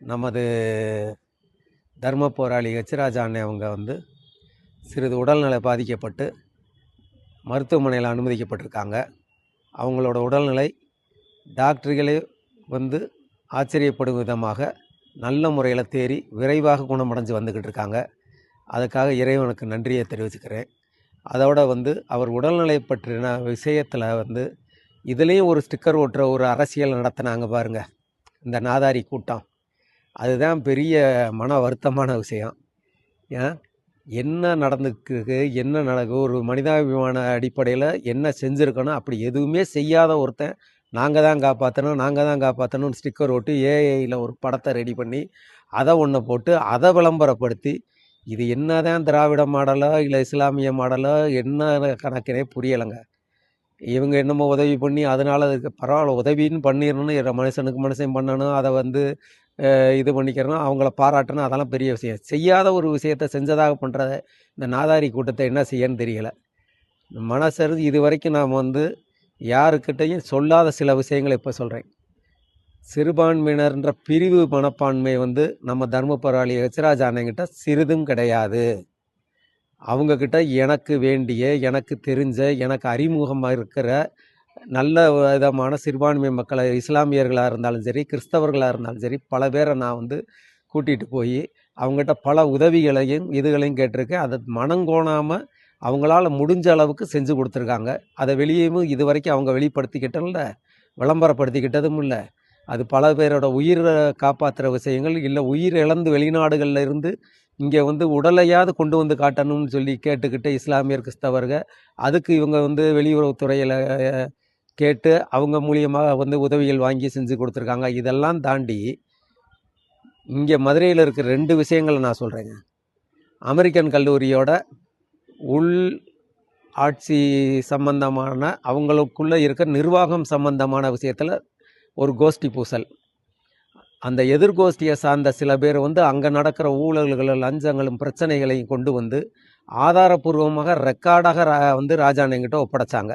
நமது தர்ம போராளி ஹெச்ராஜா அண்ணே அவங்க வந்து சிறிது உடல்நிலை பாதிக்கப்பட்டு மருத்துவமனையில் அனுமதிக்கப்பட்டிருக்காங்க. அவங்களோட உடல்நிலை டாக்டர்களே வந்து ஆச்சரியப்படும் விதமாக நல்ல முறையில் தேறி விரைவாக குணமடைஞ்சு வந்துக்கிட்டு இருக்காங்க. அதுக்காக இறைவனுக்கு நன்றியை தெரிவிச்சுக்கிறேன். அதோட வந்து அவர் உடல்நிலை பற்றின விஷயத்தில் வந்து இதுலேயும் ஒரு ஸ்டிக்கர் ஓட்டுற ஒரு அரசியல் நடத்தினாங்க பாருங்கள் இந்த நாதாரி கூட்டம். அதுதான் பெரிய மன வருத்தமான விஷயம். ஏன்? என்ன நடந்துக்கு என்ன நடக்கு? ஒரு மனிதாபிமான அடிப்படையில் என்ன செஞ்சுருக்கணும்? அப்படி எதுவுமே செய்யாத ஒருத்தன் நாங்கள் தான் காப்பாற்றணும் நாங்கள் தான் காப்பாற்றணும்னு ஸ்டிக்கர் ஓட்டு ஏஐயில் ஒரு படத்தை ரெடி பண்ணி அதை ஒன்று போட்டு அதை விளம்பரப்படுத்தி இது என்ன தான் திராவிட மாடலோ இல்லை இஸ்லாமிய மாடலோ என்ன கணக்கினே புரியலைங்க. இவங்க என்னமோ உதவி பண்ணி அதனால் அதுக்கு பரவாயில்ல உதவின்னு பண்ணிடணும்னு மனுஷனுக்கு மனுஷன் பண்ணணும் அதை வந்து இது பண்ணிக்கிறணும் அவங்கள பாராட்டணும் அதெல்லாம் பெரிய விஷயம். செய்யாத ஒரு விஷயத்தை செஞ்சதாக பண்ணுற இந்த நாதாரி கூட்டத்தை என்ன செய்யன்னு தெரியலை. மனசறிஞ்சு இது வரைக்கும் நாம் வந்து யாருக்கிட்டையும் சொல்லாத சில விஷயங்களை இப்போ சொல்கிறேன் சிறுபான்மையினர்ன்ற பிரிவு மனப்பான்மை வந்து நம்ம தர்மபுராளி ஹெச்ராஜ் அண்ணங்கிட்ட சிறிதும் கிடையாது. அவங்கக்கிட்ட எனக்கு வேண்டிய எனக்கு தெரிஞ்ச எனக்கு அறிமுகமாக இருக்கிற நல்ல விதமான சிறுபான்மை மக்களை இஸ்லாமியர்களாக இருந்தாலும் சரி கிறிஸ்தவர்களாக இருந்தாலும் சரி பல பேரை நான் வந்து கூட்டிகிட்டு போய் அவங்ககிட்ட பல உதவிகளையும் இதுகளையும் கேட்டிருக்கேன். அதை மனங்கோணாமல் அவங்களால முடிஞ்ச அளவுக்கு செஞ்சு கொடுத்துருக்காங்க. அதை வெளியேவும் இது வரைக்கும் அவங்க வெளிப்படுத்திக்கிட்டதில்ல விளம்பரப்படுத்திக்கிட்டதும் இல்லை. அது பல பேரோட உயிரை காப்பாற்றுற விஷயங்கள் இல்லை உயிர் இழந்து வெளிநாடுகளில் இருந்து இங்கே வந்து உடலையாவது கொண்டு வந்து காட்டணும்னு சொல்லி கேட்டுக்கிட்டு இஸ்லாமியர் கிறிஸ்தவர்கள் அதுக்கு இவங்க வந்து வெளியுறவுத்துறையில் கேட்டு அவங்க மூலியமாக வந்து உதவிகள் வாங்கி செஞ்சு கொடுத்துருக்காங்க. இதெல்லாம் தாண்டி இங்கே மதுரையில் இருக்கிற ரெண்டு விஷயங்களை நான் சொல்கிறேங்க அமெரிக்கன் கல்லூரியோட உள் ஆட்சி சம்பந்தமான அவங்களுக்குள்ளே இருக்க நிர்வாகம் சம்பந்தமான விஷயத்தில் ஒரு கோஷ்டி பூசல். அந்த எதிர்கோஷ்டியை சார்ந்த சில பேர் வந்து அங்கே நடக்கிற ஊழல்களும் லஞ்சங்களும் பிரச்சனைகளையும் கொண்டு வந்து ஆதாரபூர்வமாக ரெக்கார்டாக ரா- வந்து ராஜாண்ணங்கிட்ட ஒப்படைச்சாங்க.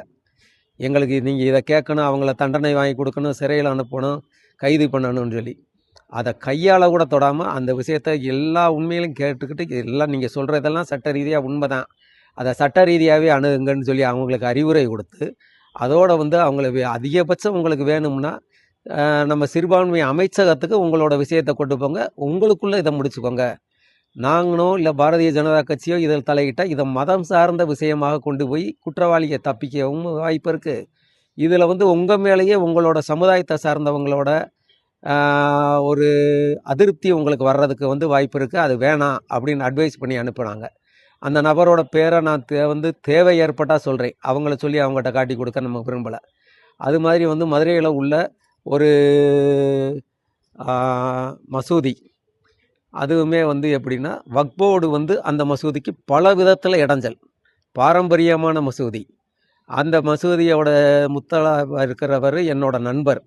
எங்களுக்கு நீங்கள் இதை கேட்கணும் அவங்கள தண்டனை வாங்கி கொடுக்கணும் சிறையில் அனுப்பணும் கைது பண்ணணும்னு சொல்லி. அதை கையால் கூட தொடாமல் அந்த விஷயத்த எல்லா உண்மையிலும் கேட்டுக்கிட்டு எல்லாம் நீங்கள் சொல்கிறதெல்லாம் சட்ட ரீதியாக உண்மை தான் அதை சட்ட ரீதியாகவே அணுகுங்கன்னு சொல்லி அவங்களுக்கு அறிவுரை கொடுத்து அதோடு வந்து அவங்கள வே- அதிகபட்சம் உங்களுக்கு வேணும்னா நம்ம சிறுபான்மை அமைச்சகத்துக்கு உங்களோட விஷயத்தை கொண்டு போங்க. உங்களுக்குள்ளே இதை முடிச்சுக்கோங்க. நாங்களோ இல்லை பாரதிய ஜனதா கட்சியோ இதில் தலையிட்டால் இதை மதம் சார்ந்த விஷயமாக கொண்டு போய் குற்றவாளியை தப்பிக்கவும் வாய்ப்பு இருக்குது இதில் வந்து உங்கள் மேலேயே உங்களோட சமுதாயத்தை சார்ந்தவங்களோட ஒரு அதிருப்தி உங்களுக்கு வர்றதுக்கு வந்து வாய்ப்பு இருக்குது அது வேணாம் அப்படின்னு அட்வைஸ் பண்ணி அனுப்புனாங்க. அந்த நபரோட பேரை நான் தே வந்து தேவை ஏற்பட்டால் சொல்கிறேன் அவங்கள சொல்லி அவங்ககிட்ட காட்டி கொடுக்க நம்ம விரும்பலை. அது மாதிரி வந்து மதுரையில் உள்ள ஒரு மசூதி அதுவுமே வந்து எப்படின்னா வக்போர்டு வந்து அந்த மசூதிக்கு பல விதத்தில் இடைஞ்சல். பாரம்பரியமான மசூதி. அந்த மசூதியோட முத்தலா இருக்கிறவர் என்னோட நண்பர்.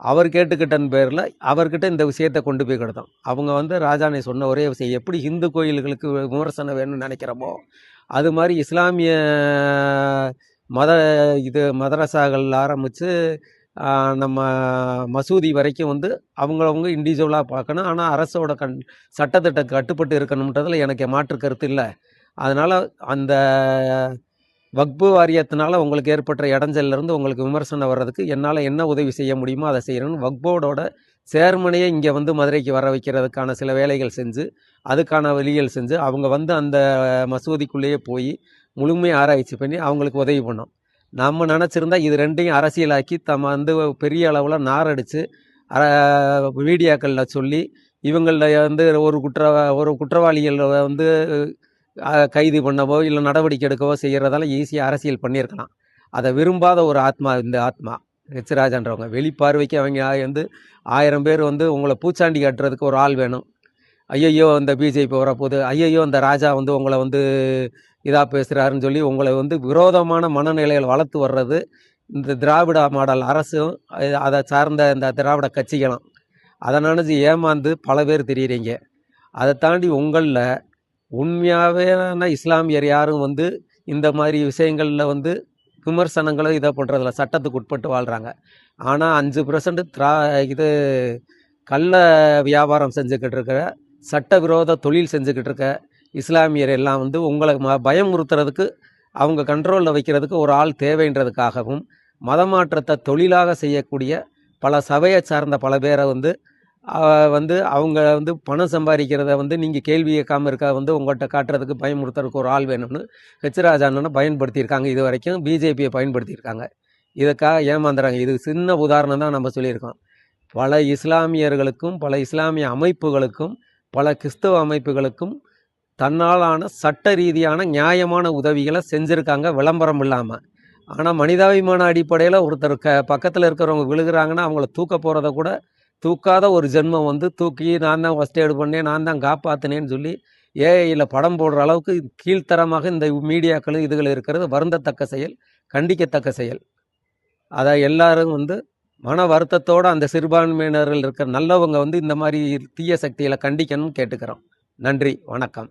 அவர் கேட்டுக்கிட்டன் பேரில் அவர்கிட்ட இந்த விஷயத்தை கொண்டு போய் கொடுத்தோம் அவங்க வந்து ராஜானை சொன்ன ஒரே விஷயம் எப்படி இந்து கோயில்களுக்கு விமர்சனம் வேணும்னு நினைக்கிறோமோ அது மாதிரி இஸ்லாமிய மத இது மதரசாக்கள் ஆரம்பித்து நம்ம மசூதி வரைக்கும் வந்து அவங்கவுங்க இண்டிவிஜுவலாக பார்க்கணும். ஆனால் அரசோட கண் சட்டத்திட்ட கட்டுப்பட்டு இருக்கணுன்றதில் எனக்கு மாற்று கருத்து இல்லை. அதனால் அந்த வக்பு வாரியத்தினால உங்களுக்கு ஏற்பட்ட இடைஞ்சல்லேருந்து உங்களுக்கு விமர்சனம் வர்றதுக்கு என்னால் என்ன உதவி செய்ய முடியுமோ அதை செய்யணும்னு வக்போர்டோட சேர்மனையே இங்கே வந்து மதுரைக்கு வர வைக்கிறதுக்கான சில வேலைகள் செஞ்சு அதுக்கான வழிகள் செஞ்சு அவங்க வந்து அந்த மசூதிக்குள்ளேயே போய் முழுமையாக ஆராய்ச்சி பண்ணி அவங்களுக்கு உதவி பண்ணோம். நம்ம நினச்சிருந்தா இது ரெண்டையும் அரசியலாக்கி தம்ம வந்து பெரிய அளவில் நாரடித்து மீடியாக்களில் சொல்லி இவங்கள வந்து ஒரு குற்ற ஒரு குற்றவாளிகள் வந்து கைது பண்ணவோ இல்லை நடவடிக்கை எடுக்கவோ செய்கிறதால ஈஸியாக அரசியல் பண்ணியிருக்கலாம். அதை விரும்பாத ஒரு ஆத்மா இந்த ஆத்மா ஹெச்ராஜான்றவங்க வெளிப்பார்வைக்கு அவங்க வந்து ஆயிரம் பேர் வந்து உங்களை பூச்சாண்டி கட்டுறதுக்கு ஒரு ஆள் வேணும். ஐயையோ இந்த பிஜேபி வரப்போகுது ஐயையோ இந்த ராஜா வந்து உங்களை வந்து இதாக பேசுகிறாருன்னு சொல்லி உங்களை வந்து விரோதமான மனநிலையில் வளர்த்து வர்றது இந்த திராவிட மாடல் அரசும் அதை சார்ந்த இந்த திராவிட கட்சிகளும். அதை நினச்சி ஏமாந்து பல பேர் தெரியுறீங்க. அதை தாண்டி உங்களில் உண்மையாகவே இஸ்லாமியர் யாரும் வந்து இந்த மாதிரி விஷயங்களில் வந்து விமர்சனங்களும் இதை பண்ணுறதில்ல சட்டத்துக்கு உட்பட்டு வாழ்கிறாங்க ஆனால் அஞ்சு பர்சன்ட் திரா இது கள்ள வியாபாரம் செஞ்சுக்கிட்டு இருக்க சட்டவிரோத தொழில் செஞ்சுக்கிட்டு இருக்க இஸ்லாமியர் எல்லாம் வந்து உங்களை ம பயமுறுத்துறதுக்கு அவங்க கண்ட்ரோலில் வைக்கிறதுக்கு ஒரு ஆள் தேவைன்றதுக்காகவும் மதமாற்றத்தை தொழிலாக செய்யக்கூடிய பல சபையை சார்ந்த பல பேரை வந்து வந்து அவங்க வந்து பணம் சம்பாதிக்கிறத வந்து நீங்கள் கேள்வி கேட்காம இருக்க வந்து உங்கள்கிட்ட காட்டுறதுக்கு பயமுறுத்துறதுக்கு ஒரு ஆள் வேணும்னு ஹெச்ராஜ் அண்ணனை பயன்படுத்தியிருக்காங்க இது வரைக்கும் பிஜேபியை பயன்படுத்தியிருக்காங்க. இதுக்காக ஏமாந்துறாங்க. இது சின்ன உதாரணம் தான் நம்ம சொல்லியிருக்கோம். பல இஸ்லாமியர்களுக்கும் பல இஸ்லாமிய அமைப்புகளுக்கும் பல கிறிஸ்தவ அமைப்புகளுக்கும் தன்னாலான சட்ட ரீதியான நியாயமான உதவிகளை செஞ்சுருக்காங்க விளம்பரம் இல்லாமல் ஆனால் மனிதாபிமான அடிப்படையில் ஒருத்தர் க பக்கத்தில் இருக்கிறவங்க விழுகிறாங்கன்னா அவங்கள தூக்க போகிறத கூட தூக்காத ஒரு ஜென்மம் வந்து தூக்கி நான் தான் ஃபஸ்ட் எய்டு பண்ணேன் நான் தான் காப்பாற்றினேன்னு சொல்லி ஏஐயில் படம் போடுற அளவுக்கு கீழ்த்தரமாக இந்த மீடியாக்கள் இதுகள் இருக்கிறது. வருந்தத்தக்க செயல் கண்டிக்கத்தக்க செயல். அதை எல்லாரும் வந்து மன வருத்தத்தோடு அந்த சிறுபான்மையினர்கள் இருக்கிற நல்லவங்க வந்து இந்த மாதிரி தீய சக்திகளை கண்டிக்கணும்னு கேட்டுக்கிறோம். நன்றி வணக்கம்.